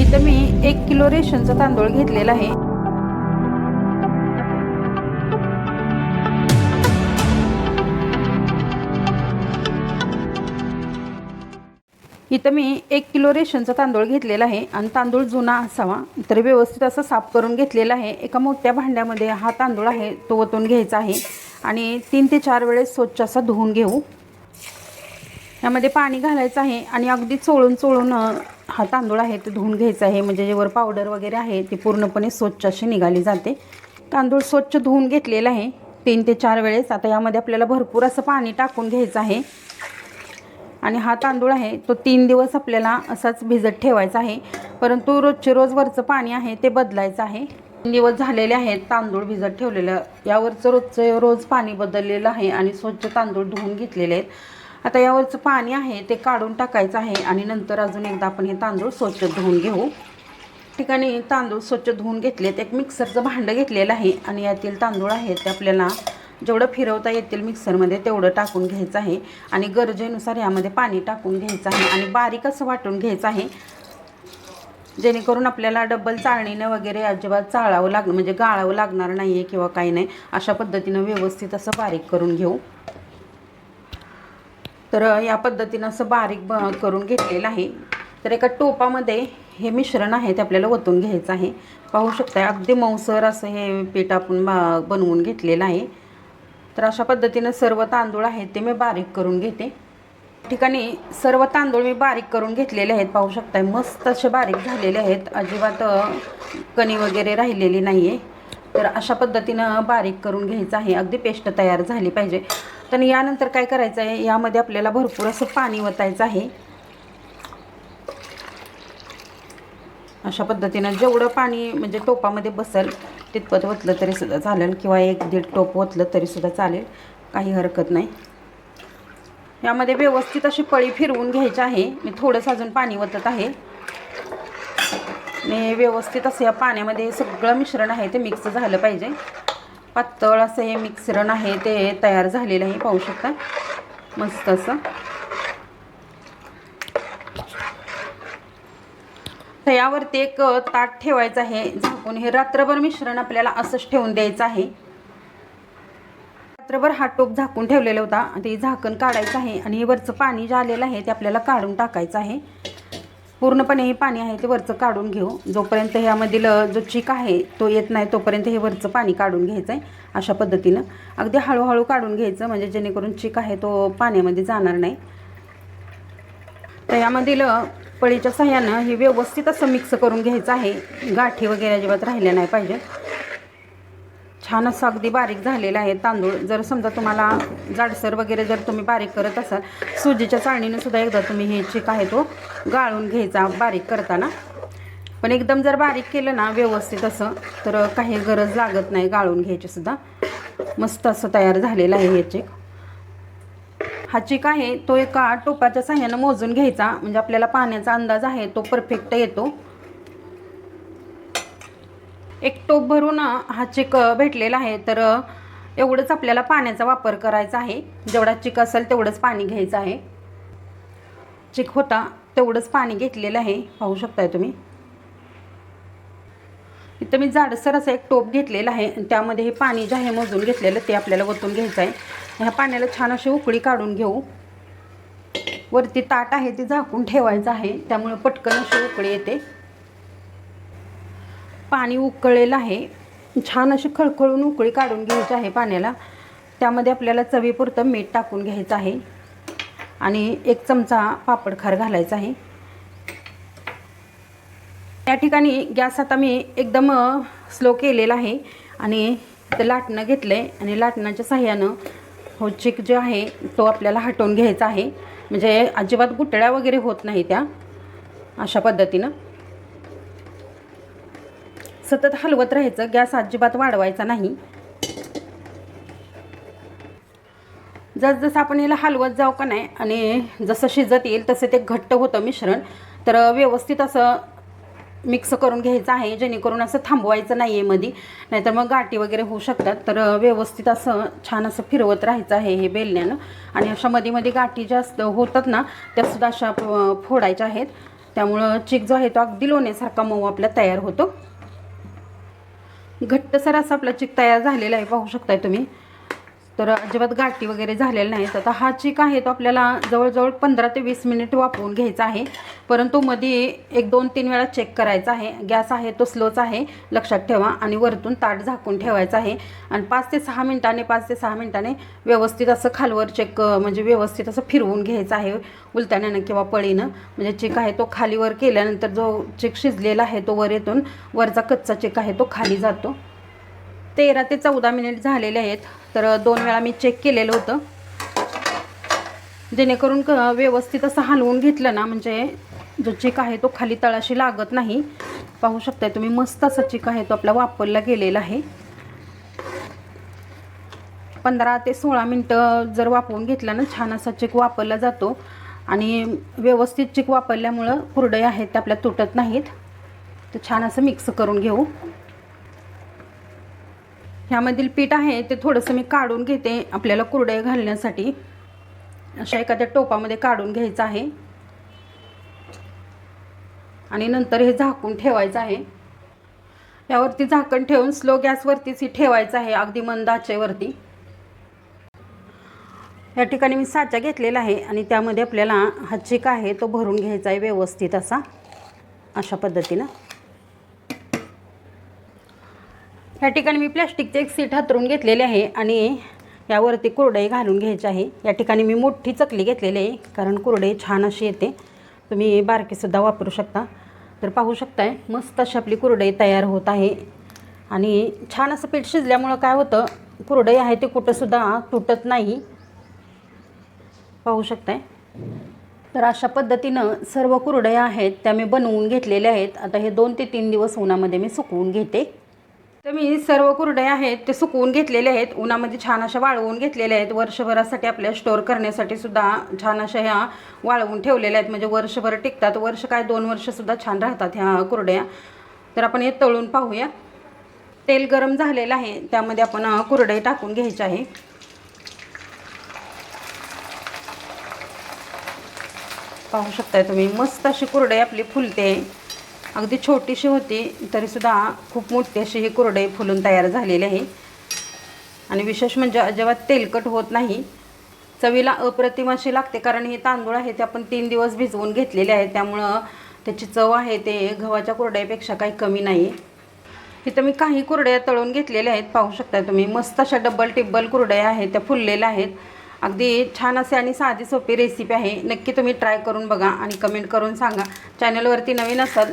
इथं मी एक किलो रेशनचा तांदूळ घेतलेला आहे. इथं मी एक किलो रेशनचा तांदूळ घेतलेला आहे आणि तांदूळ जुना असावा तर व्यवस्थित असं साफ करून घेतलेला आहे. एका मोठ्या भांड्यामध्ये हा तांदूळ आहे तो ओतून घ्यायचा आहे आणि तीन ते चार वेळेस स्वच्छ असा धुवून घेऊ. यामध्ये पाणी घालायचं आहे आणि अगदी चोळून चोळून हा तांदूळ आहे ते धुवून घ्यायचं आहे. म्हणजे जे वर पावडर वगैरे आहे ती पूर्णपणे स्वच्छ अशी निघाली जाते. तांदूळ स्वच्छ धुवून घेतलेला आहे. तीन ते चार वेळेस आता यामध्ये आपल्याला भरपूर असं पाणी टाकून घ्यायचं आहे. आणि हा तांदूळ आहे तो तीन दिवस आपल्याला असाच भिजत ठेवायचा आहे. परंतु रोजचे रोज वरचं पाणी आहे ते बदलायचं आहे. तीन दिवस झालेले आहेत तांदूळ भिजत ठेवलेलं. यावरचं रोजचं रोज पाणी बदललेलं आहे आणि स्वच्छ तांदूळ धुवून घेतलेले आहेत. आता यावरचं पाणी आहे ते काढून टाकायचं आहे आणि नंतर अजून एकदा आपण हे तांदूळ स्वच्छ धुवून घेऊ. ठिकाणी तांदूळ स्वच्छ धुवून घेतलेत. एक मिक्सरचं भांडं घेतलेलं आहे आणि यातील तांदूळ आहेत ते आपल्याला जेवढं फिरवता येतील मिक्सरमध्ये तेवढं टाकून घ्यायचं आहे आणि गरजेनुसार यामध्ये पाणी टाकून घ्यायचं आहे आणि बारीक असं वाटून घ्यायचं आहे. जेणेकरून आपल्याला डबल चाळणीनं वगैरे अजिबात चाळावं लागणं म्हणजे गाळावं लागणार नाही आहे किंवा काही नाही. अशा पद्धतीनं व्यवस्थित असं बारीक करून घेऊ. तर या पद्धतीनं असं बारीक ब करून घेतलेलं आहे. तर एका टोपामध्ये हे मिश्रण आहे ते आपल्याला ओतून घ्यायचं आहे. पाहू शकताय अगदी मऊसर असं हे पीठ आपण बा बनवून घेतलेलं आहे. तर अशा पद्धतीनं सर्व तांदूळ आहेत ते मी बारीक करून घेते. ठिकाणी सर्व तांदूळ मी बारीक करून घेतलेले आहेत. पाहू शकताय मस्त असे बारीक झालेले आहेत. अजिबात कणी वगैरे राहिलेली नाही आहे तर अशा पद्धतीनं बारीक करून घ्यायचं आहे. अगदी पेस्ट तयार झाली पाहिजे. तर यानंतर काय करायचं आहे? यामध्ये आपल्याला भरपूर असं पाणी ओतायचं आहे. अशा पद्धतीनं जेवढं पाणी म्हणजे टोपामध्ये बसेल तितपत ओतलं तरीसुद्धा चालेल किंवा एक दीड टोप ओतलं तरीसुद्धा चालेल. काही हरकत नाही. यामध्ये व्यवस्थित अशी पळी फिरवून घ्यायची आहे. मी थोडंसं अजून पाणी ओतत आहे. आणि व्यवस्थित असं या पाण्यामध्ये सगळं मिश्रण आहे ते मिक्स झालं पाहिजे. पातळ असं हे मिश्रण आहे ते तयार झालेलं आहे पाहू शकता. मस्त असं. तर यावरती एक ताट ठेवायचं आहे झाकून. हे रात्रभर मिश्रण आपल्याला असंच ठेवून द्यायचं आहे. रात्रभर हा टोप झाकून ठेवलेला होता. ते झाकण काढायचं आहे. आणि हे वरचं पाणी जे आलेलं आहे ते आपल्याला काढून टाकायचं आहे. पूर्णपणे हे पाणी आहे ते वरचं काढून घेऊ. जोपर्यंत ह्यामधील जो चिक आहे तो येत नाही तोपर्यंत हे वरचं पाणी काढून घ्यायचं आहे अशा पद्धतीनं. अगदी हळूहळू काढून घ्यायचं म्हणजे जेणेकरून चिक आहे तो पाण्यामध्ये जाणार नाही. तर यामधील पळीच्या सहाय्यानं हे व्यवस्थित असं मिक्स करून घ्यायचं आहे. गाठी वगैरे अजिबात राहिल्या नाही पाहिजे छान असं अगदी बारीक झालेलं आहे तांदूळ. जर समजा तुम्हाला जाडसर वगैरे जर तुम्ही बारीक करत असाल सुजीच्या चाळणीनं सुद्धा एकदा तुम्ही हे चिक आहे तो गाळून घ्यायचा बारीक करताना. पण एकदम जर बारीक केलं ना व्यवस्थित असं तर काही गरज लागत नाही गाळून घ्यायची सुद्धा. मस्त असं तयार झालेलं आहे हे चिक हा चिक आहे तो एका टोपाच्या साह्यानं मोजून घ्यायचा. म्हणजे आपल्याला पाण्याचा अंदाज आहे तो परफेक्ट येतो. एक टोप भरून हा चिक भेटलेला आहे. तर एवढंच आपल्याला पाण्याचा वापर करायचा आहे. जेवढा चिक असेल तेवढंच पाणी घ्यायचं आहे. चिक होता तेवढंच पाणी घेतलेलं आहे. पाहू शकताय तुम्ही. इथं मी जाडसर असं एक टोप घेतलेला आहे. आणि त्यामध्ये हे पाणी जे आहे मोजून घेतलेलं ते आपल्याला ओतून घ्यायचं आहे. ह्या पाण्याला छान अशी उकळी काढून घेऊ. वरती ताट आहे ते झाकून ठेवायचं आहे. त्यामुळे पटकन अशी उकळी येते. पाणी उकळलेलं आहे. छान अशी खळखळून उकळी काढून घ्यायची आहे पाण्याला. त्यामध्ये आपल्याला चवीपुरतं मीठ टाकून घ्यायचं आहे. आणि एक चमचा पापडखार घालायचा आहे. या ठिकाणी गॅस आता मी एकदम स्लो केलेला आहे. आणि ते लाटणं घेतलं आहे आणि लाटणाच्या साह्यानं हो चिक जो आहे तो आपल्याला हटवून घ्यायचा आहे. म्हणजे अजिबात गुटळ्या वगैरे होत नाही त्या. अशा पद्धतीनं. सतत हलवत राहायचं गॅस अजिबात वाढवायचा नाही. जसजसं आपण याला हलवत जाऊ का नाही आणि जसं शिजत येईल तसं ते घट्ट होतं मिश्रण. तर व्यवस्थित असं मिक्स करून घ्यायचं आहे जेणेकरून असं थांबवायचं नाही आहे मध्ये नाहीतर मग गाठी वगैरे होऊ शकतात. तर व्यवस्थित असं छान असं फिरवत राहायचं आहे हे बेलण्यानं. आणि अशा मध्ये मध्ये गाठी जास्त होतात ना त्यासुद्धा अशा फोडायच्या आहेत. त्यामुळं चिक जो आहे तो अगदी लोण्यासारखा मऊ आपला तयार होतो. घट्टसर असा आपला चिक तयार झालेला आहे पाहू शकताय तुम्ही. तर अजिबात गाठी वगैरे झालेल्या नाहीत. आता हा चिक आहे तो आपल्याला जवळजवळ पंधरा ते वीस मिनिट वापरून घ्यायचा आहे. परंतु मध्ये एक दोन तीन वेळा चेक करायचा आहे. गॅस आहे तो स्लोच आहे लक्षात ठेवा आणि वरतून ताट झाकून ठेवायचा आहे. आणि पाच ते सहा मिनिटाने पाच ते सहा मिनिटाने व्यवस्थित असं खालवर चेक म्हणजे व्यवस्थित असं फिरवून घ्यायचं आहे उलताण्यानं किंवा पळीनं. म्हणजे चिक आहे तो खालीवर केल्यानंतर जो चेक शिजलेला आहे तो वर येतून वरचा कच्चा चेक आहे तो खाली जातो. तेरा ते चौदा मिनिट झालेले आहेत. तर दोन वेळा मी चेक केलेलं होतं. जेणेकरून क व्यवस्थित असं हलवून घेतलं ना म्हणजे जो चिक आहे तो खाली तळाशी लागत नाही. पाहू शकताय तुम्ही मस्त असा चिक आहे तो आपला वापरला गेलेला आहे. पंधरा ते सोळा मिनटं जर वापरून घेतला ना छान असा चिक वापरला जातो. आणि व्यवस्थित चिक वापरल्यामुळं कुरडई आहेत त्या आपल्या तुटत नाहीत. तर छान असं मिक्स करून घेऊ. ह्यामधील पीठ आहे ते थोडंसं मी काढून घेते आपल्याला कुरडया घालण्यासाठी. अशा एखाद्या टोपामध्ये काढून घ्यायचं आहे. आणि नंतर हे झाकून ठेवायचं आहे. यावरती झाकण ठेवून स्लो गॅसवरतीच ही ठेवायचं आहे अगदी मंद आचेवरती. या ठिकाणी मी साचा घेतलेला आहे आणि त्यामध्ये आपल्याला हा चिक आहे तो भरून घ्यायचा आहे व्यवस्थित असा. अशा पद्धतीनं. ह्या ठिकाणी मी प्लॅस्टिकचे एक सीट हातरून घेतलेले आहे आणि यावरती कुरडई घालून घ्यायची आहे. या ठिकाणी मी मोठी चकली घेतलेली आहे कारण कुरडई छान अशी येते. तुम्ही बारकीसुद्धा वापरू शकता. तर पाहू शकताय मस्त अशी आपली कुरडई तयार होत आहे. आणि छान असं पीठ शिजल्यामुळं काय होतं कुरडई आहे ते कुठंसुद्धा तुटत नाही. पाहू शकताय. तर अशा पद्धतीनं सर्व कुरडया आहेत त्या मी बनवून घेतलेल्या आहेत. आता हे दोन ते तीन दिवस उन्हामध्ये मी सुकवून घेते. तर मी सर्व कुरडे आहेत ते सुकवून घेतलेले आहेत. उन्हामध्ये छान अशा वाळवून घेतलेल्या आहेत. वर्षभरासाठी आपल्या स्टोअर करण्यासाठी सुद्धा छान अशा ह्या वाळवून ठेवलेल्या आहेत. म्हणजे वर्षभर टिकतात. वर्ष काय दोन वर्षसुद्धा छान राहतात ह्या कुरड्या. तर आपण हे तळून पाहूया. तेल गरम झालेलं आहे. त्यामध्ये आपण कुरडे टाकून घ्यायची आहे. पाहू शकताय तुम्ही मस्त अशी कुरडे आपली फुलते. अगदी छोटीशी होती तरीसुद्धा खूप मोठी अशी ही कुरडई फुलून तयार झालेली आहे. आणि विशेष म्हणजे अजिबात तेलकट होत नाही चवीला अप्रतिम अशी लागते कारण हे तांदूळ आहे ते आपण तीन दिवस भिजवून घेतलेले आहे त्यामुळं त्याची चव आहे ते गव्हाच्या कुरड्यापेक्षा काही कमी नाही. इथं मी काही कुरड्या तळून घेतलेल्या आहेत पाहू शकता तुम्ही. मस्त अशा डबल टिब्बल कुरड्या आहेत त्या फुललेल्या आहेत. अगदी छान असे आणि साधी सोपी रेसिपी आहे. नक्की तुम्ही ट्राय करून बघा आणि कमेंट करून सांगा. चॅनलवरती नवीन असाल